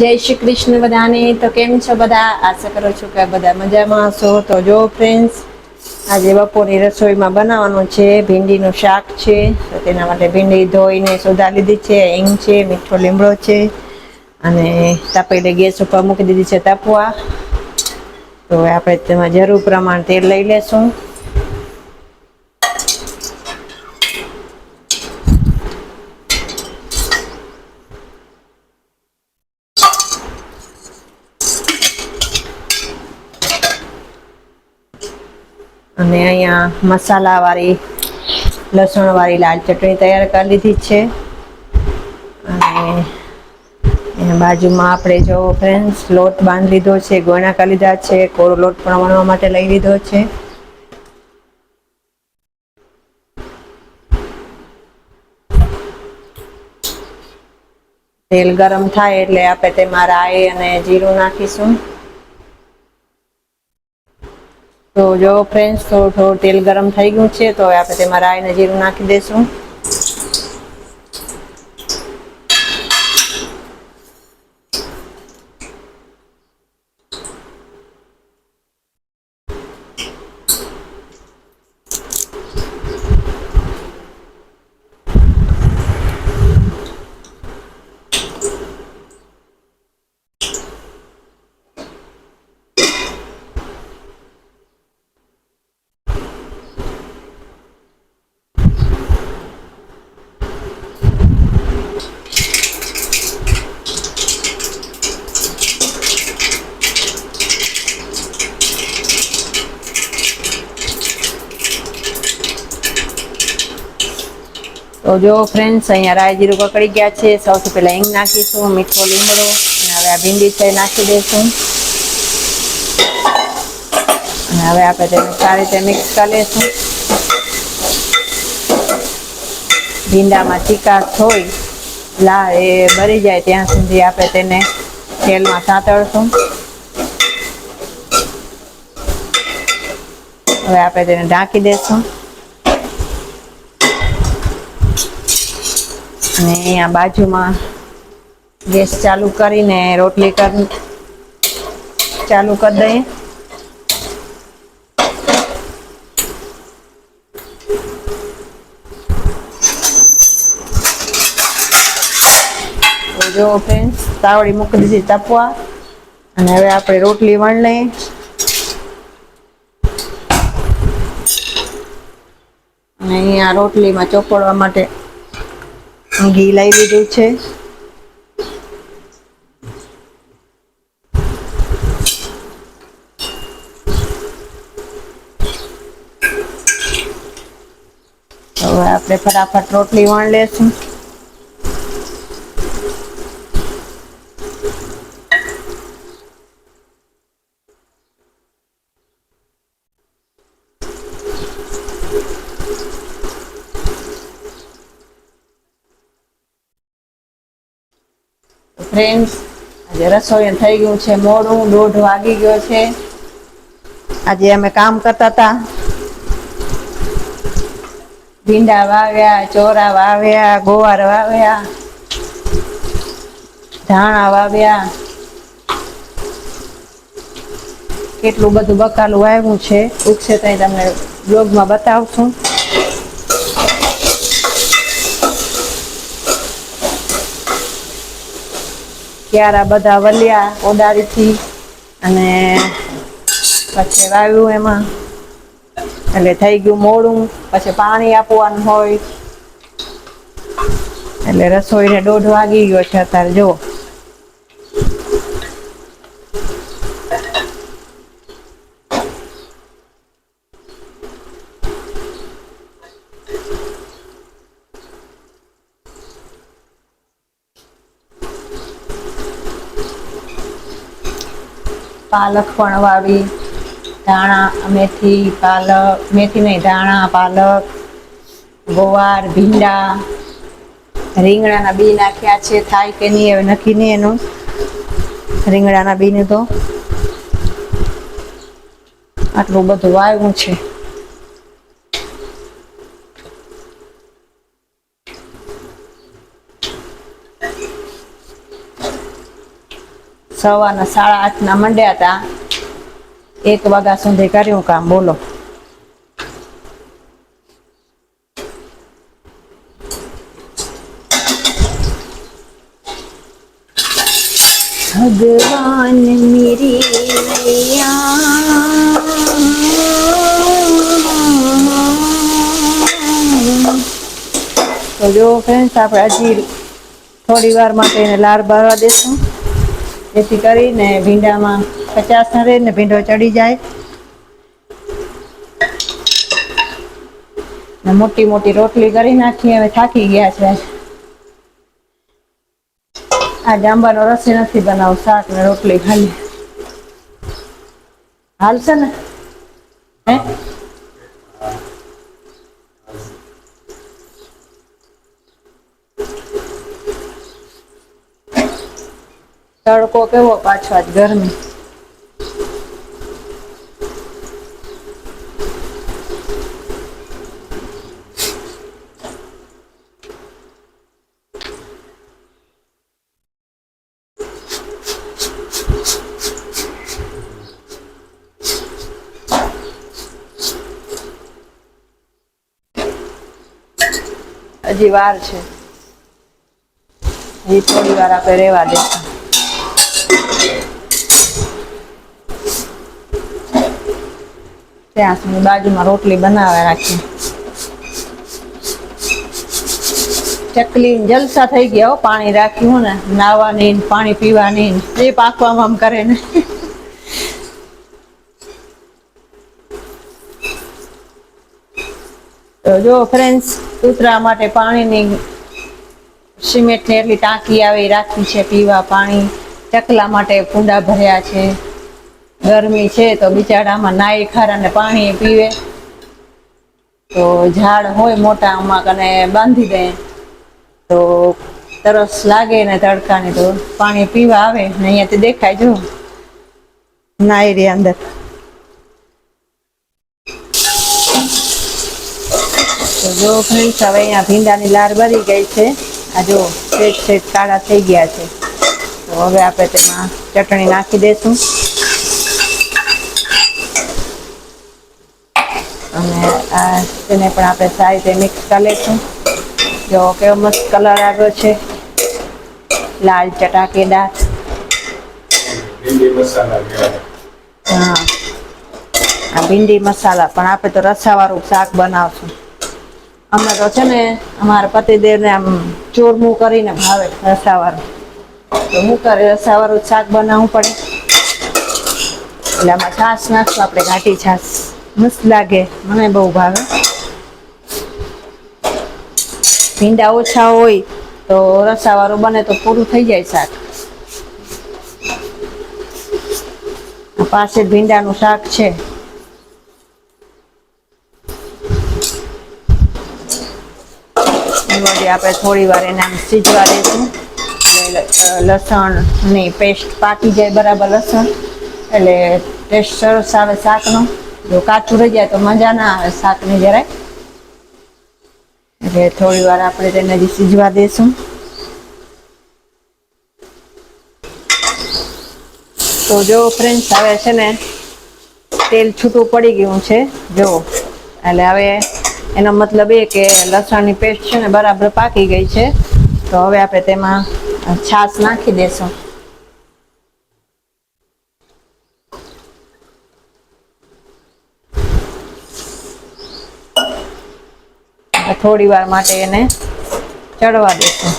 જય શ્રી કૃષ્ણ બધાને. તો કેમ છો બધા? આશા કરું છું કે બધા મજામાં હશો. તો જો ફ્રેન્ડ્સ આજે બપોરની રસોઈમાં બનાવવાનું છે. ભીંડીનું શાક છે. તો તેના માટે ભીંડી ધોઈને સોધા લીધી છે. હિંગ છે, મીઠો લીમડો છે. અને તાપેલી ગેસ ઉપર મૂકી દીધી છે તાપવા. તો આપણે તેમાં જરૂર પ્રમાણ તેલ લઈ લેશું અને અહીંયા મસાલા વાળી લસણ વાળી લાલ ચટણી તૈયાર કરી લીધી છે. અને એના બાજુમાં આપણે જો ફ્રેન્ડ્સ લોટ બાંધી લીધો છે ગોણા કરી લીધા છે કોરો લોટ પણ વણવા માટે લઈ લીધો છે. તેલ ગરમ થાય એટલે આપણે તેમાં રાઈ અને જીરું નાખીશું. તો જો ફ્રેન્ડ્સ થોડું થોડું તેલ ગરમ થઈ ગયું છે, તો આપણે તેમાં રાઈ અને જીરું નાખી દઈશું તો જો ફ્રેન્ડ્સ અહીંયા રાય જીરું કકડી ગયા છે. સૌથી પહેલા હિંગ નાખીશું, મીઠો લીમડો, અને હવે આ ભીંડી છે નાખી દઈશું. અને હવે આપણે તેને સારી રીતે મિક્સ કરી લઈશું. ભીંડામાં ચીકાશ હોય લા એ બળી જાય ત્યાં સુધી આપણે તેને તેલમાં સાંતળશું. હવે આપણે તેને ઢાંકી દઈશું. અને અહીંયા બાજુમાં ગેસ ચાલુ કરીને રોટલી કર ચાલુ કરી દઈએ. જો ફ્રેન્ડ્સ તાવડી મૂકી દીધી તપવા. અને હવે આપણે રોટલી વણ લઈએ. અને અહીંયા રોટલીમાં ચોપડવા માટે ઘી લઈ લીધું છે. હવે આપણે ફટાફટ રોટલી વણ લેશું. ફ્રેન્ડ્સ આજે રસોઈ થઈ ગયું છે, મોડું, દોઢ વાગી ગયો છે. આજે અમે કામ કરતા હતા. ભીંડા વાવ્યા, ચોરા વાવ્યા, ગોવાર વાવ્યા, ધાણા વાવ્યા. કેટલું બધું બકાલું વાવ્યું છે, ઉગશે ત્યાં તમને બ્લોગમાં બતાવશું. ક્યારા બધા વલ્યા ઓડારીથી અને પછી વાવ્યું એમાં. એટલે થઈ ગયું મોડું, પછી પાણી આપવાનું હોય. એટલે રસોઈને દોઢ વાગી ગયો છે અત્યારે જો પાલક પણ વાવી ધાણા, મેથી, પાલક, મેથી નહીં, ધાણા, પાલક, ગોવાર, ભીંડા, રીંગણાના બી નાખ્યા છે. થાય કે નહીં હવે નક્કી નહીં એનું. રીંગણાના બીને તો આટલું બધું વાવ્યું છે. સવારના સાડા આઠના મંડ્યા હતા એક વાગ્યા સુધી કર્યું કામ, બોલો. ભગવાન તો જો ફ્રેન્ડ્સ આપણે હજી થોડી વાર માટે એને લાર બારવા દેશું. જેથી કરીને ભીંડામાં કચાશ રહે ને ભીંડો ચડી જાય. મોટી મોટી રોટલી કરી નાખી, હવે થાકી ગયા છે. આ જાંબાનો રસી નથી બનાવ, શાક ને રોટલી ખાલી. હાલશે ને? તડકો કેવો પાછો આજ ગરમી? હજી વાર છે. હજી થોડી વાર આપણે રહેવા દેશું. ત્યાં સુધી બાજુમાં રોટલી બનાવે રાખી. ચકલી જલસા થઈ ગયા હો, પાણી રાખ્યું ને, નાવાની પાણી પીવાની એ પાકવામાં કરે ને. તો જો ફ્રેન્ડ્સ કૂતરા માટે પાણીની સિમેન્ટની એટલી ટાંકી આવે રાખી છે, પીવા પાણી. ચકલા માટે કુંડા ભર્યા છે. ગરમી છે તો બિચારામાં નાઈ ખારા અને પાણી પીવે. તો ઝાડ હોય મોટા આમાં કને બાંધી દે. તો તરસ લાગે ને તડકાને તો પાણી પીવા આવે ને અહીંયાથી દેખાય જો. નાઈ રે અંદર. તો જો ફ્રેન્ડ્સ હવે અહીંયા ભીંડાની લાર ભરી ગઈ છે. આ જો શેઠ શેઠ કાળા થઈ ગયા છે. તો હવે આપણે તેમાં ચટણી નાખી દઈશું અને આ તેને પણ આપણે સારી રીતે મિક્સ કરી લઈશું જો કેવો મસ્ત કલર આવ્યો છે. લાલ ચટાકેદાર. હા. આ ભીંડી મસાલા પણ આપણે તો રસાવાળું શાક બનાવશું. અમે તો છે ને અમારા પતિદેવને આમ ચોરમું કરીને ભાવે રસાવાળું. તો હું કરે રસાવાળું શાક બનાવવું પડે. એટલે આમાં છાશ નાખશું આપણે ઘાટી છાશ. મસ્ત લાગે. મને બહુ ભાવે. ભીંડા ઓછા હોય તો રસાવાળું બને તો પૂરું થઈ જાય શાક. પાસે ભીંડાનું શાક છે. આપણે થોડી વાર એને આમ સીજવા દઈશું એટલે લસણની પેસ્ટ પાકી જાય બરાબર લસણ. એટલે ટેસ્ટ સરસ આવે શાકનો. જો કાચું રહી જાય તો મજા ના આવે શાકને જરાય. એટલે થોડી વાર આપણે તેને હજી સીજવા દઈશું તો જો ફ્રેન્ડ્સ હવે છે ને તેલ છૂટું પડી ગયું છે, જો. એટલે હવે એનો મતલબ એ કે લસણની પેસ્ટ છે ને બરાબર પાકી ગઈ છે. તો હવે આપણે તેમાં છાશ નાખી દેશું. થોડી વાર માટે એને ચડવા દેશું.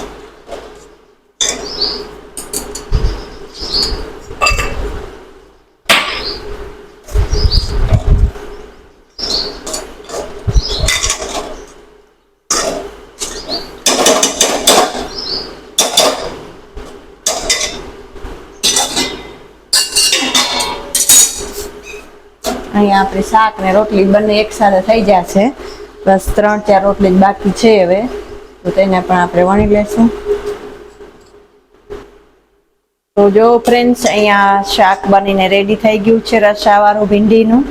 અહીંયા આપણે શાક ને રોટલી બંને એક સાથે થઈ જશે બસ ત્રણ, ચાર રોટલી બાકી છે હવે. તો તેને પણ આપણે વણી લેશું. તો જો ફ્રેન્ડ્સ અહીંયા શાક બનીને રેડી થઈ ગયું છે રસાવાળું ભીંડીનું.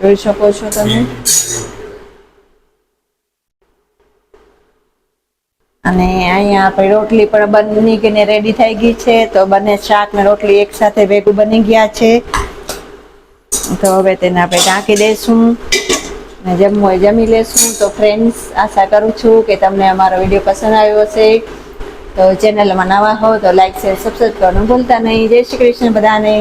જોઈ શકો છો તમે. અને અહીંયા આપણી રોટલી પણ બની ગઈને રેડી થઈ ગઈ છે. તો બંને શાક ને રોટલી એક સાથે ભેગું બની ગયા છે. તો હવે તેને આપણે ઢાંકી દઈશું જમવું હોય જમી લેશું, તો ફ્રેન્ડ્સ આશા કરું છું કે તમને અમારો વીડિયો પસંદ આવ્યો હશે. તો ચેનલમાં નવા હો તો લાઈક શેર સબસ્ક્રાઈબ કરવાનું ભૂલતા નહીં. જય શ્રી કૃષ્ણ બધાને.